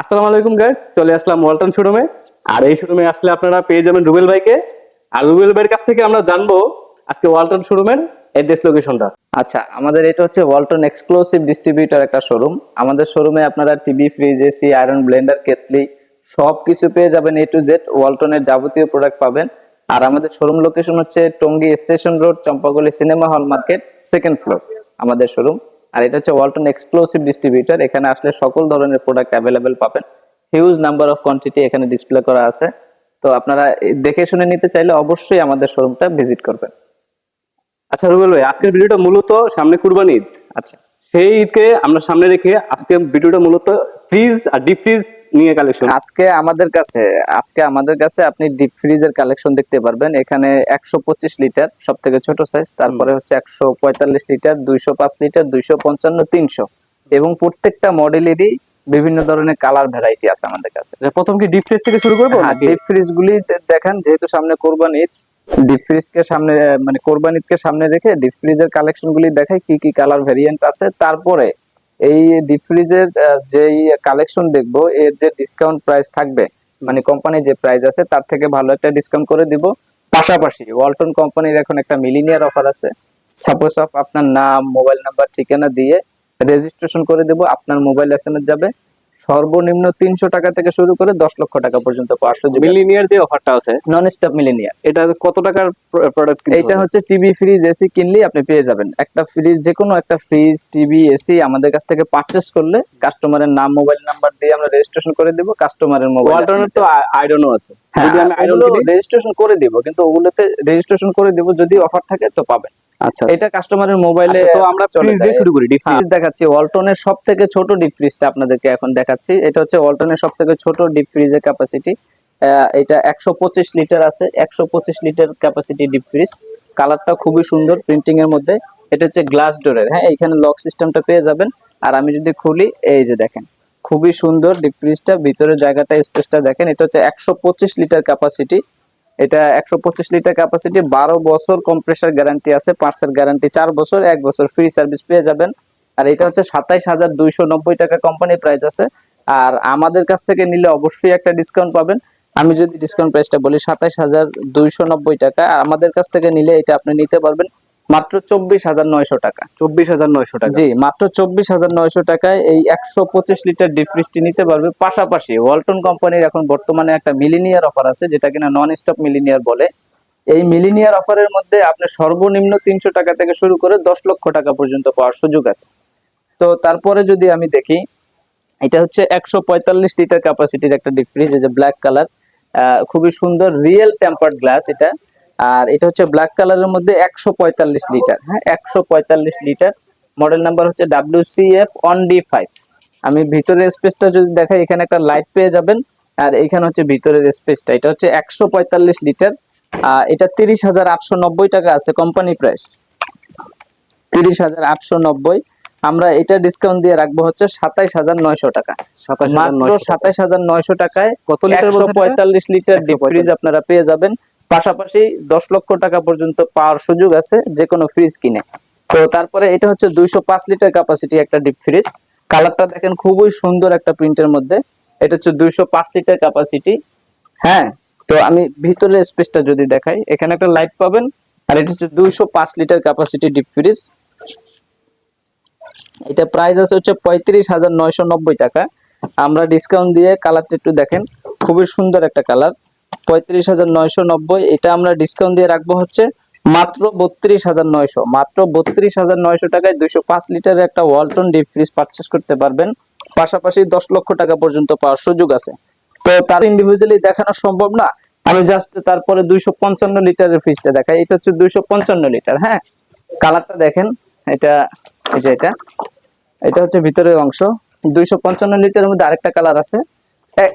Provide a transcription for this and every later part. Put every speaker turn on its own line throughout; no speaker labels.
আসসালামু আলাইকুম গাইস চলে আসলাম ওয়ালটন শোরুমে। আর এই শোরুমে আসলে আপনারা পেয়ে যাবেন রুবেল ভাইকে। আর রুবেল ভাইয়ের কাছ থেকে আমরা জানব আজকে ওয়ালটন শোরুমের অ্যাড্রেস লোকেশনটা
আচ্ছা আমাদের এটা হচ্ছে ওয়ালটন এক্সক্লুসিভ ডিস্ট্রিবিউটর একটা শোরুম। আমাদের শোরুমে আপনারা TV fridge AC iron blender kettle সব কিছু পেয়ে যাবেন এ টু জেড ওয়ালটনের যাবতীয় প্রোডাক্ট পাবেন। আর আমাদের শোরুম লোকেশন হচ্ছে Tongi station road, Champagali cinema hall market second floor আমাদের শোরুম। আর এটা হচ্ছে ওয়ালটন এক্সক্লুসিভ ডিস্ট্রিবিউটর এখানে আসলে সকল ধরনের প্রোডাক্ট অ্যাভেলেবেল পাবেন। হিউজ নাম্বার অফ কোয়ান্টিটি এখানে ডিসপ্লে করা আছে। তো আপনারা দেখে শুনে নিতে চাইলে অবশ্যই আমাদের শোরুমটা ভিজিট করবেন।
আচ্ছা রুবেল ভাই, আজকের ভিডিওটা মূলত সামনে কুরবানি ঈদ।
আচ্ছা।
সেই ঈদকে আমরা সামনে রেখে আজকে ভিডিওটা মূলত ফ্রিজ আর ডিপ ফ্রিজ নিয়ে কালেকশন
আজকে আমাদের কাছে আজকে আমাদের কাছে আপনি ডিপ ফ্রিজের কালেকশন দেখতে পারবেন। এখানে একশো পঁচিশ লিটার সব থেকে ছোট সাইজ তারপরে হচ্ছে একশো পঁয়তাল্লিশ লিটার দুইশো পাঁচ লিটার দুইশো পঞ্চান্ন তিনশো। এবং প্রত্যেকটা মডেলেরই বিভিন্ন ধরনের কালার ভ্যারাইটি আছে আমাদের কাছে।
প্রথম কি ডিপ ফ্রিজ থেকে শুরু করব?
ডিপ ফ্রিজ গুলি দেখেন যেহেতু সামনে কোরবান ঈদ ডিপ ফ্রিজ কে সামনে মানে কোরবানিদকে সামনে রেখে ডিপ ফ্রিজের কালেকশন গুলি দেখাই কি কি কালার ভেরিয়েন্ট আছে। তারপরে এই ডিপ ফ্রিজের কালেকশন দেখব, এর যে ডিসকাউন্ট প্রাইস থাকবে মানে কোম্পানি যে প্রাইস আছে, তার থেকে ভালো একটা ডিসকাউন্ট করে দিব। পাশাপাশি ওয়ালটন কোম্পানির এখন একটা মিলিনিয়ার অফার আছে। সাপোজ অফ আপনার নাম মোবাইল নাম্বার ঠিকানা দিয়ে রেজিস্ট্রেশন করে দেব, আপনার মোবাইল এসএমএস যাবে। সর্বনিম্ন তিনশো টাকা থেকে শুরু করে দশ লক্ষ টাকা পর্যন্ত
মিলিনিয়ার যে অফারটা আছে
নন স্টপ মিলিনিয়ার
এটা কত টাকার প্রোডাক্ট
এইটা হচ্ছে টিভি ফ্রিজ এসি কিনলেই আপনি পেয়ে যাবেন। একটা ফ্রিজ যে কোনো একটা ফ্রিজ টিভি এসি আমাদের কাছ থেকে পারচেস করলে কাস্টমারের নাম মোবাইল নাম্বার দিয়ে আমরা রেজিস্ট্রেশন করে দেব কাস্টমারের মোবাইল
তো আছে।
হ্যাঁ, রেজিস্ট্রেশন করে দিব কিন্তু ওগুলোতে রেজিস্ট্রেশন করে দিব যদি অফার থাকে তো পাবেন।
আচ্ছা।
এটা কাস্টমারের মোবাইলে
আচ্ছা, তো আমরা ফ্রিজ দিয়ে শুরু করি ডিপ ফ্রিজ
দেখাচ্ছি ওয়ালটনের সব থেকে ছোট ডিপ ফ্রিজটা আপনাদেরকে এখন দেখাচ্ছি। এটা হচ্ছে ওয়ালটনের সব থেকে ছোট ডিপ ফ্রিজের ক্যাপাসিটি এটা একশো পঁচিশ লিটার আছে একশো পঁচিশ লিটার ক্যাপাসিটি ডিপ ফ্রিজ কালারটা খুবই সুন্দর প্রিন্টিং এর মধ্যে। এটা হচ্ছে গ্লাস ডোরের হ্যাঁ এখানে লক সিস্টেমটা পেয়ে যাবেন। আর আমি যদি খুলি এই যে দেখেন খুবই সুন্দর ডিপ ফ্রিজটা ভিতরে জায়গাটা স্পেসটা দেখেন এটা হচ্ছে একশো পঁচিশ লিটার ক্যাপাসিটি এটা একশো পঁচিশ লিটার ক্যাপাসিটি বারো বছর কম্প্রেসার গ্যারান্টি আছে পার্সেল গ্যারান্টি চার বছর, এক বছর ফ্রি সার্ভিস পেয়ে যাবেন। আর এটা হচ্ছে সাতাইশ হাজার দুইশো নব্বই টাকা কোম্পানি প্রাইস আছে। আর আমাদের কাছ থেকে নিলে অবশ্যই একটা ডিসকাউন্ট পাবেন। আমি যদি ডিসকাউন্ট প্রাইসটা বলি, সাতাইশ হাজার দুইশো নব্বই টাকা আমাদের কাছ থেকে নিলে এটা আপনি নিতে পারবেন। মাত্র চব্বিশ হাজার নয়শো টাকা।
চব্বিশ হাজার নয়শো টাকা।
জি মাত্র চব্বিশ হাজার নয়শো টাকায় এই একশো পঁচিশ লিটার ডিপ ফ্রিজটি নিতে পারবে। পাশাপাশি ওয়ালটন কোম্পানির এখন বর্তমানে একটা মিলিনিয়ার অফার আছে যেটা কিনা নন স্টপ মিলিনিয়ার বলে। এই মিলিনিয়ার অফারের মধ্যে আপনি সর্বনিম্ন তিনশো টাকা থেকে শুরু করে দশ লক্ষ টাকা পর্যন্ত পাওয়ার সুযোগ আছে। তো তারপরে যদি আমি দেখি এটা হচ্ছে একশো পঁয়তাল্লিশ লিটার ক্যাপাসিটির একটা ডিপ ফ্রিজ এই যে ব্ল্যাক কালার খুবই সুন্দর রিয়েল টেম্পার্ড গ্লাস এটা। আর এটা হচ্ছে ব্ল্যাক কালারের মধ্যে একশো পঁয়তাল্লিশ লিটার। হ্যাঁ একশো পঁয়তাল্লিশ লিটার। মডেল নাম্বার হচ্ছে W C F on D five আমি ভিতরের স্পেসটা যদি দেখাই এখানে একটা লাইট পেয়ে যাবেন। আর এখানে হচ্ছে ভিতরের স্পেসটা এটা হচ্ছে একশো পঁয়তাল্লিশ লিটার। এটা তিরিশ হাজার আটশো নব্বই টাকা আছে কোম্পানি প্রাইস তিরিশ হাজার আটশো নব্বই। আমরা এটা ডিসকাউন্ট দিয়ে রাখব হচ্ছে সাতাইশ হাজার নয়শো টাকা। মাত্র সাতাইশ হাজার নয়শো টাকায়
কত লিটার
পঁয়তাল্লিশ লিটার ডিপ ফ্রিজ আপনারা পেয়ে যাবেন। পাশাপাশি দশ লক্ষ টাকা পর্যন্ত পাওয়ার সুযোগ আছে যে কোনো ফ্রিজ কিনে। তো তারপরে এটা হচ্ছে দুইশো পাঁচ লিটার ক্যাপাসিটি একটা ডিপ ফ্রিজ কালারটা দেখেন খুবই সুন্দর একটা প্রিন্টের মধ্যে। এটা হচ্ছে দুইশো পাঁচ লিটার ক্যাপাসিটি হ্যাঁ তো আমি ভিতরের স্পেসটা যদি দেখাই, এখানে একটা লাইট পাবেন, আর এটা হচ্ছে দুইশো পাঁচ লিটার ক্যাপাসিটি ডিপ ফ্রিজ এটা প্রাইস আছে হচ্ছে পঁয়ত্রিশ হাজার নয়শো নব্বই টাকা। আমরা ডিসকাউন্ট দিয়ে কালারটা একটু দেখেন, খুবই সুন্দর একটা কালার পঁয়ত্রিশ হাজার নয়শো নব্বই, এটা আমরা ডিসকাউন্ট দিয়ে রাখব হচ্ছে মাত্র বত্রিশ হাজার নয়শো। মাত্র বত্রিশ হাজার নয়শো টাকায় দুইশো পাঁচ লিটারের একটা ওয়ালটন ডিপ ফ্রিজ পারচেস করতে পারবেন। পাশাপাশি দশ লক্ষ টাকা পর্যন্ত পাওয়ার সুযোগ আছে। তো তার ইন্ডিভিজুয়ালি দেখানো সম্ভব না। আমি জাস্ট তারপরে দুইশো পঞ্চান্ন লিটারের ফ্রিজটা দেখাই। এটা হচ্ছে দুইশো পঞ্চান্ন লিটার হ্যাঁ? কালারটা দেখেন, এটা যে এটা। এটা হচ্ছে ভিতরের অংশ। দুইশো পঞ্চান্ন লিটারের মধ্যে আরেকটা কালার আছে।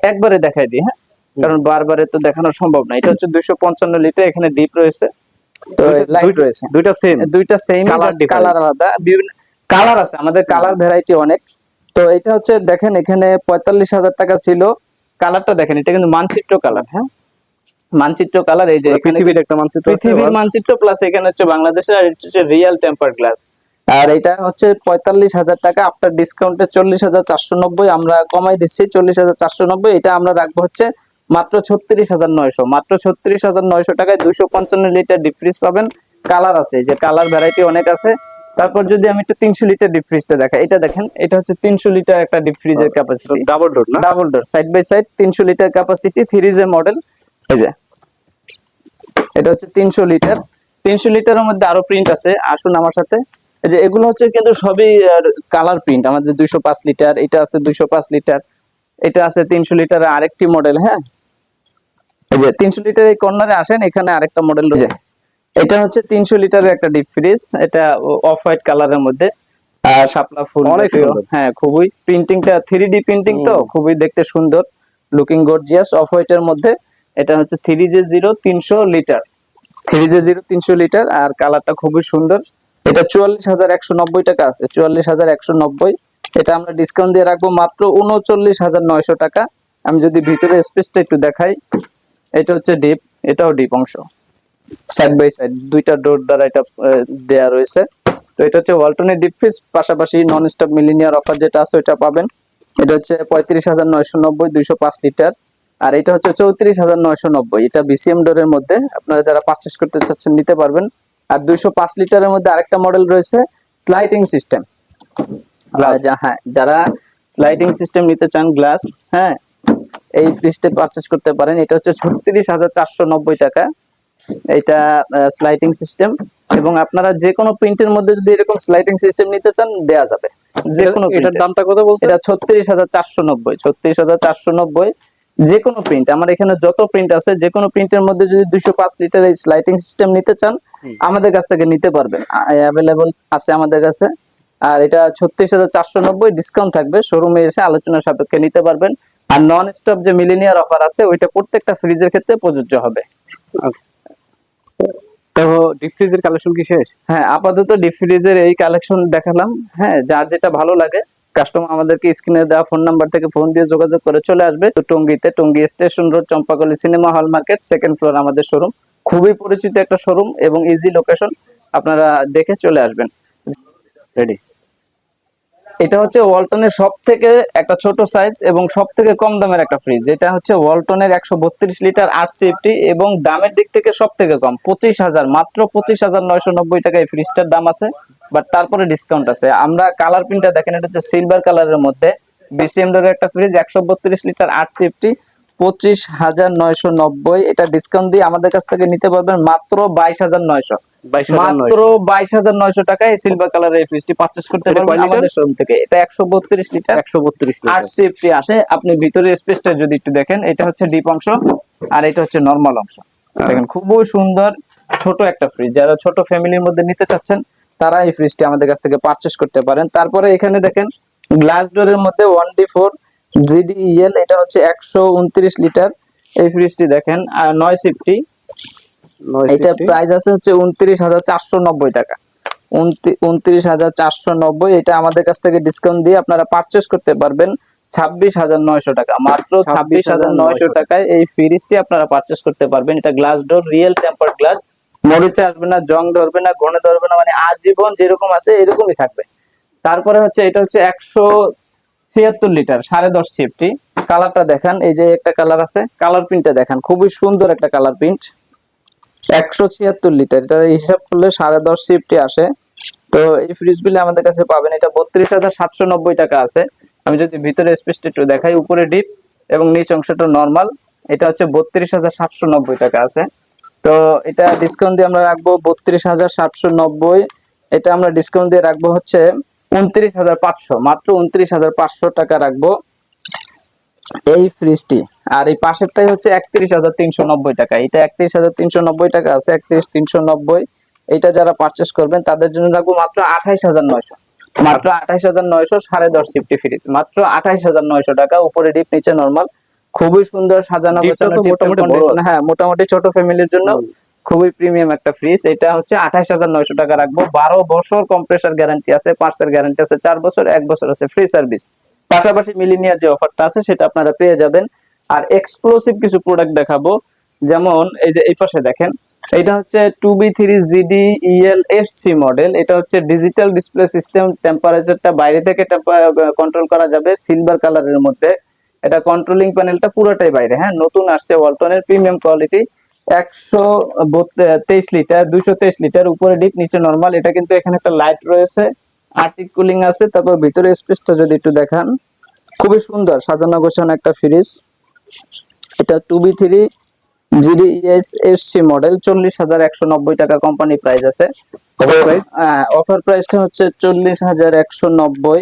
একবারে দেখাই দিই হ্যাঁ? কারণ বারবারে তো দেখানো সম্ভব না। এটা হচ্ছে দুইশো পঞ্চান্ন লিটার এখানে ডিপ রয়েছে। তো লাইট রয়েছে।
দুইটা সেম
দুইটা সেম কালার আলাদা। বিভিন্ন কালার আছে আমাদের কালার ভ্যারাইটি অনেক। তো এটা হচ্ছে দেখেন এখানে পঁয়তাল্লিশ হাজার টাকা ছিল। কালারটা দেখেন এটা কিন্তু মানচিত্র কালার হ্যাঁ? মানচিত্র কালার এই যে
পৃথিবীর একটা মানচিত্র
পৃথিবীর মানচিত্র প্লাস এখানে হচ্ছে বাংলাদেশের আর এটা হচ্ছে রিয়েল টেম্পার গ্লাস আর এটা হচ্ছে পঁয়তাল্লিশ হাজার টাকা আফটার ডিসকাউন্টে চল্লিশ হাজার চারশো নব্বই আমরা কমাই দিচ্ছি চল্লিশ হাজার চারশো নব্বই এটা আমরা রাখব হচ্ছে মাত্র ছত্রিশ হাজার নয়শো মাত্র ছত্রিশ হাজার নয়শো টাকায় দুশো পঞ্চান্ন লিটার ডিপ ফ্রিজ পাবেন। কালার আছে যে কালার ভ্যারাইটি অনেক আছে। তারপর যদি আমি একটু তিনশো লিটার ডিপ ফ্রিজটা দেখাই এটা দেখেন এটা হচ্ছে তিনশো লিটার একটা ডিপ ফ্রিজের ক্যাপাসিটি
ডাবল ডোর না?
Double door side by side তিনশো litre capacity three J model এই যে এটা হচ্ছে তিনশো লিটার। তিনশো লিটারের মধ্যে আরও প্রিন্ট আছে আসুন আমার সাথে। এই যে এগুলো হচ্ছে কিন্তু সবই কালার প্রিন্ট আমাদের দুইশো পাঁচ লিটার এটা আছে দুইশো পাঁচ লিটার। এটা আছে তিনশো লিটারের আরেকটি মডেল হ্যাঁ? এই যে তিনশো লিটার এই কর্নারে আসেন এখানে আরেকটা মডেল রয়েছে। এটা হচ্ছে তিনশো লিটারের একটা ডিপ ফ্রিজ এটা অফ হোয়াইট কালারের মধ্যে। আর শাপলা ফুল
অনেক
হ্যাঁ খুবই প্রিন্টিংটা থ্রি ডি প্রিন্টিং তো খুবই দেখতে সুন্দর লুকিং গর্জিয়াস অফ হোয়াইটের মধ্যে। এটা হচ্ছে থ্রি জে জিরো তিনশো লিটার। থ্রি জে জিরো তিনশো লিটার আর কালারটা খুবই সুন্দর। এটা চুয়াল্লিশ হাজার একশো নব্বই টাকা আছে চুয়াল্লিশ হাজার একশো নব্বই। এটা আমরা ডিসকাউন্ট দিয়ে রাখব মাত্র উনচল্লিশ হাজার নয়শো টাকা। আমি যদি ভিতরে স্পেসটা একটু দেখাই, এটা হচ্ছে ডিপ এটাও ডিপ অংশ। সাইড বাই সাইড দুইটা ডোর দ্বারা এটা দেয়া রয়েছে। তো এটা হচ্ছে ওয়ালটনের ডিপ ফ্রিজ পাশাপাশি নন স্টপ মিলিনিয়ার অফার যেটা আছে ওইটা পাবেন। এটা হচ্ছে পঁয়ত্রিশ হাজার নয়শো নব্বই, দুইশো পাঁচ লিটার আর এটা হচ্ছে চৌত্রিশ হাজার নয়শো নব্বই। এটা বিসিএম ডোরের মধ্যে আপনারা যারা পারচেস করতে চাচ্ছেন নিতে পারবেন। আর দুইশো পাঁচ লিটারের মধ্যে আরেকটা মডেল রয়েছে স্লাইটিং সিস্টেম. হ্যাঁ যারা স্লাইডিং সিস্টেম নিতে চান গ্লাস হ্যাঁ এই ফ্রিজটা পারচেস করতে পারেন। এটা হচ্ছে ছত্রিশ হাজার চারশো নব্বই টাকা। এটা স্লাইডিং সিস্টেম এবং আপনারা যে কোনো প্রিন্টের মধ্যে যদি এরকম স্লাইডিং সিস্টেম নিতে চান দেয়া যাবে। যে কোনো
এটার দামটা কত বলছেন?
এটা ছত্রিশ হাজার চারশো নব্বই। ছত্রিশ হাজার চারশো নব্বই। যে কোনো প্রিন্ট আমার এখানে যত প্রিন্ট আছে যে কোনো প্রিন্টের মধ্যে যদি দুইশো পাঁচ লিটার এই স্লাইডিং সিস্টেম নিতে চান আমাদের কাছ থেকে নিতে পারবেন। অ্যাভেলেবল আছে আমাদের কাছে। আর এটা ছত্রিশ হাজার চারশো নব্বই ডিসকাউন্ট থাকবে। শোরুমে এসে আলোচনা সাপেক্ষে নিতে পারবেন। আর নন স্টপ যে মিলিনিয়ার অফার আছে ওইটা প্রত্যেকটা ফ্রিজের ক্ষেত্রে প্রযোজ্য হবে।
কালেকশন কি শেষ?
হ্যাঁ আপাতত ডিপ ফ্রিজের এই কালেকশন দেখালাম। হ্যাঁ যার যেটা ভালো লাগে কাস্টমার আমাদেরকে স্ক্রিনে দেওয়া ফোন নাম্বার থেকে ফোন দিয়ে যোগাযোগ করে চলে আসবে। তো টঙ্গিতে Tongi station road Champakali cinema hall market second floor আমাদের শোরুম খুবই পরিচিত একটা শোরুম এবং ইজি লোকেশন আপনারা দেখে চলে আসবেন।
রেডি
এটা হচ্ছে ওয়ালটনের সব থেকে একটা ছোট সাইজ এবং সব থেকে কম দামের একটা ফ্রিজ এটা হচ্ছে ওয়ালটনের একশো বত্রিশ লিটার আট সিফটি এবং দামের দিক থেকে সব থেকে কম, পঁচিশ হাজার, মাত্র পঁচিশ হাজার নয়শো নব্বই টাকা এই ফ্রিজটার দাম আছে বাট তারপরে ডিসকাউন্ট আছে। আমরা কালার প্রিন্টটা দেখেন, এটা হচ্ছে সিলভার কালারের মধ্যে বিসিএম ডোর একটা ফ্রিজ একশো বত্রিশ লিটার আট সিফটি পঁচিশ হাজার নয়শো নব্বই। এটা ডিসকাউন্ট দিয়ে আমাদের কাছ থেকে নিতে পারবেন মাত্র বাইশ হাজার নয়শো। মাত্র বাইশ হাজার নয়শো টাকায় সিলভার কালারের এই ফ্রিজটি পারচেস করতে পারবেন আমাদের শোরুম থেকে। এটা একশো বত্রিশ লিটার।
একশো বত্রিশ
আট সিফটি আসে আপনি ভিতরে স্পেসটা যদি একটু দেখেন এটা হচ্ছে ডিপ অংশ আর এটা হচ্ছে নর্মাল অংশ। দেখেন খুবই সুন্দর ছোট একটা ফ্রিজ যারা ছোট ফ্যামিলির মধ্যে নিতে চাচ্ছেন তারা এই ফ্রিজটি আমাদের কাছ থেকে পারচেস করতে পারেন। তারপরে এখানে দেখেন গ্লাস ডোরের মধ্যে ওয়ান ডি ফোর জিডিএল এটা হচ্ছে একশো উনত্রিশ লিটার। এই ফ্রিজটি দেখেন আর নয় সিফটি এটা প্রাইস আছে হচ্ছে উনত্রিশ হাজার চারশো নব্বই টাকা। উনত্রিশ হাজার চারশো নব্বই এটা আমাদের কাছ থেকে ডিসকাউন্ট দিয়ে আপনারা পারচেস করতে পারবেন ছাব্বিশ হাজার নয়শো টাকা। মাত্র ছাব্বিশ হাজার নয়শো টাকায় এই ফ্রিজটি আপনারা পারচেস করতে পারবেন। এটা glass door real temper glass মরিচে আসবে না জং ধরবে না ঘনে ধরবে না মানে আজীবন যেরকম আছে এরকমই থাকবে। তারপরে হচ্ছে এটা হচ্ছে একশো ছিয়াত্তর লিটার, সাড়ে দশ সিফটি। কালারটা দেখান, এই যে একটা কালার আছে, কালার প্রিন্টটা দেখান, খুবই সুন্দর একটা কালার প্রিন্ট। একশো ছিয়াত্তর লিটার, এটা হিসাব করলে সাড়ে দশ সিফটি আসে। তো এই ফ্রিজগুলি আমাদের কাছে পাবেন, এটা বত্রিশ হাজার সাতশো নব্বই টাকা আছে। আমি যদি ভিতরে স্পেসটা একটু দেখাই, উপরে ডিপ এবং নিচ অংশটা নর্মাল এটা হচ্ছে বত্রিশ হাজার সাতশো নব্বই টাকা আছে। তো এটা ডিসকাউন্ট দিয়ে আমরা রাখব বত্রিশ হাজার সাতশো নব্বই, এটা আমরা ডিসকাউন্ট দিয়ে রাখব হচ্ছে উনত্রিশ হাজার পাঁচশো মাত্র উনত্রিশ হাজার পাঁচশো টাকা রাখব এই ফ্রিজটি আর এই পাশেরটাই হচ্ছে একত্রিশ হাজার তিনশো নব্বই টাকা। এটা একত্রিশ হাজার তিনশো নব্বই টাকা আছে একত্রিশ তিনশো নব্বই। এটা যারা পারচেস করবেন তাদের জন্য রাখব মাত্র আঠাইশ হাজার নয়শো। মাত্র আঠাইশ হাজার নয়শো সাড়ে দশ সিফটি ফ্রিজ মাত্র আঠাইশ হাজার নয়শো টাকা উপরে ডিপ নিচে নর্মাল খুবই সুন্দর সাজানো গোছানো। হ্যাঁ মোটামুটি ছোট ফ্যামিলির জন্য। খুবই প্রিমিয়াম একটা ফ্রিজ এটা হচ্ছে আঠাইশ হাজার নয়শো টাকা রাখব। বারো বছর কম্প্রেসার গ্যারান্টি আছে পার্সের গ্যারান্টি আছে, চার বছর, এক বছর আছে ফ্রি সার্ভিস পাশাপাশি মিলিনিয়ার যে অফারটা আছে, সেটা আপনারা পেয়ে যাবেন। আর এক্সক্লুসিভ কিছু প্রোডাক্ট দেখাবো। যেমন এই যে এই পাশে দেখেন, এটা হচ্ছে two B three GD EL F C model এটা হচ্ছে ডিজিটাল ডিসপ্লে সিস্টেম টেম্পারেচারটা বাইরে থেকে কন্ট্রোল করা যাবে সিলভার কালারের মধ্যে। এটা কন্ট্রোলিং প্যানেলটা পুরোটাই বাইরে। হ্যাঁ নতুন আসছে ওয়ালটনের প্রিমিয়াম কোয়ালিটি একশো তেইশ লিটার দুইশো তেইশ লিটার উপরে ডিপ নিচে নর্মাল এটা কিন্তু এখানে একটা লাইট রয়েছে। আর্টিক কুলিং আছে তারপর ভিতরে স্পেসটা যদি একটু দেখান। খুবই সুন্দর সাজানো গোছানো একটা ফ্রিজ এটা two B three GDS SC model চল্লিশ হাজার একশো নব্বই টাকা কোম্পানি প্রাইস আছে? অফার প্রাইসটা হচ্ছে চল্লিশ হাজার একশো নব্বই।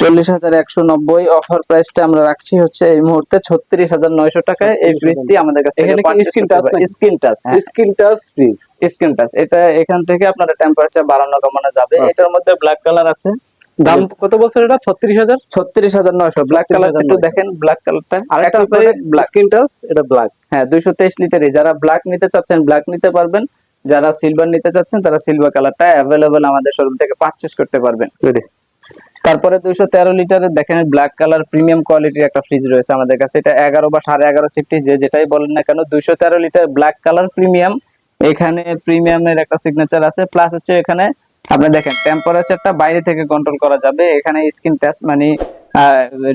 চল্লিশ হাজার একশো নব্বই অফার প্রাইসটা আমরা রাখছি হচ্ছে এই মুহূর্তে ছত্রিশ হাজার নয়শো টাকায়। এই ফ্রিজটি আমাদের কাছে
এখানে কি screen touch নাকি?
Screen touch
screen touch fridge
screen touch এটা এখান থেকে আপনারা টেম্পারেচার বাড়ানো কমানো যাবে। এটার মধ্যে ব্ল্যাক কালার আছে।
দাম কত বছর এটা? ছত্রিশ হাজার?
ছত্রিশ হাজার নয়শো। ব্ল্যাক কালারটা একটু দেখেন ব্ল্যাক কালারটা
আরেকটা
ব্ল্যাক
স্ক্রিন টাচ এটা ব্ল্যাক
হ্যাঁ দুইশো তেইশ লিটারই যারা ব্ল্যাক নিতে চাচ্ছেন ব্ল্যাক নিতে পারবেন। যারা সিলভার নিতে চাচ্ছেন তারা সিলভার কালারটা অ্যাভেলেবল আমাদের শোরুম থেকে পারচেস করতে পারবেন। তারপরে দুইশো তেরো লিটারের দেখেন ব্ল্যাক কালার প্রিমিয়াম কোয়ালিটির একটা ফ্রিজ রয়েছে আমাদের কাছে। এটা এগারো বা সাড়ে এগারো সিফটি যে যেটাই বলেন না কেন, দুইশো তেরো লিটার ব্ল্যাক কালার প্রিমিয়াম এখানে প্রিমিয়ামের একটা সিগনেচার আছে। প্লাস হচ্ছে এখানে আপনি দেখেন টেম্পারেচারটা বাইরে থেকে কন্ট্রোল করা যাবে। এখানে স্ক্রিন টাচ মানে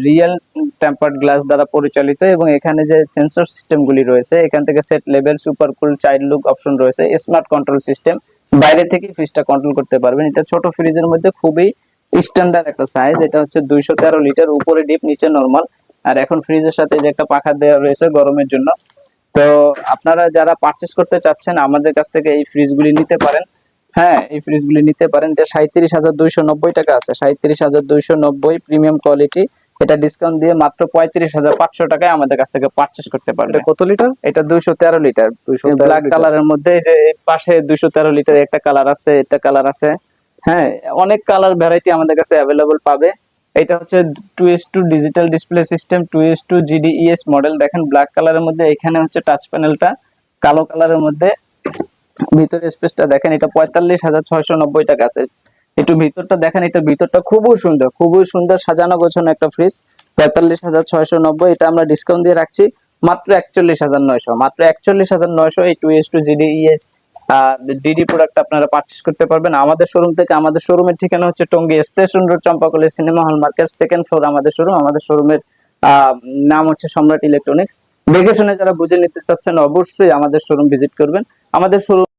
রিয়েল টেম্পার্ড গ্লাস দ্বারা পরিচালিত এবং এখানে যে সেন্সর সিস্টেম গুলি রয়েছে, এখান থেকে set level super cool child lock option রয়েছে। স্মার্ট কন্ট্রোল সিস্টেম বাইরে থেকে ফ্রিজটা কন্ট্রোল করতে পারবেন। এটা ছোট ফ্রিজের মধ্যে খুবই স্ট্যান্ডার্ড একটা সাইজ এটা হচ্ছে দুইশো তেরো লিটার উপরে ডিপ নিচে নরমাল আর এখন ফ্রিজের সাথে যে একটা পাখা দেওয়া রয়েছে গরমের জন্য। তো আপনারা যারা পারচেস করতে চাচ্ছেন আমাদের কাছ থেকে এই ফ্রিজগুলি নিতে পারেন। হ্যাঁ এই ফ্রিজগুলি নিতে পারেন। এটা সাঁত্রিশ হাজার দুইশো নব্বই টাকা আছে। সাঁত্রিশ হাজার দুইশো নব্বই প্রিমিয়াম কোয়ালিটি এটা ডিসকাউন্ট দিয়ে মাত্র পঁয়ত্রিশ হাজার পাঁচশো টাকায় আমাদের কাছ থেকে পারচেস করতে
এটা
পারবেন
কত লিটার
এটা দুইশো তেরো লিটার
213
ব্ল্যাক। কালারের মধ্যে এই যে পাশে দুইশো তেরো লিটার একটা কালার আছে একটা কালার আছে হ্যাঁ অনেক কালার ভ্যারাইটি আমাদের কাছে অ্যাভেলেবল পাবে। এটা হচ্ছে two S two digital display system two S two GDES model দেখেন ব্ল্যাক কালারের মধ্যে এখানে হচ্ছে টাচ প্যানেলটা কালো কালারের মধ্যে। ভিতরে স্পেসটা দেখেন, এটা পঁয়তাল্লিশ হাজার ছয়শো নব্বই টাকা আছে। একটু ভিতরটা দেখেন, এটা ভিতরটা খুবই সুন্দর খুবই সুন্দর সাজানো গোছানো একটা ফ্রিজ পঁয়তাল্লিশ হাজার ছয়শো নব্বই, এটা আমরা ডিসকাউন্ট দিয়ে রাখছি। মাত্র একচল্লিশ হাজার নয়শো, মাত্র একচল্লিশ হাজার নয়শো এই two S two GD ES DD product আপনারা পারচেস করতে পারবেন। আমাদের শোরুম থেকে, আমাদের শোরুমের ঠিকানা হচ্ছে Tongi station road Champakali cinema hall market second floor আমাদের শোরুম আমাদের শোরুমের নাম হচ্ছে সম্রাট ইলেকট্রনিক্স দেখে শুনে যারা বুঝে নিতে চাচ্ছেন, অবশ্যই আমাদের শোরুম ভিজিট করবেন। আমাদের শোরুম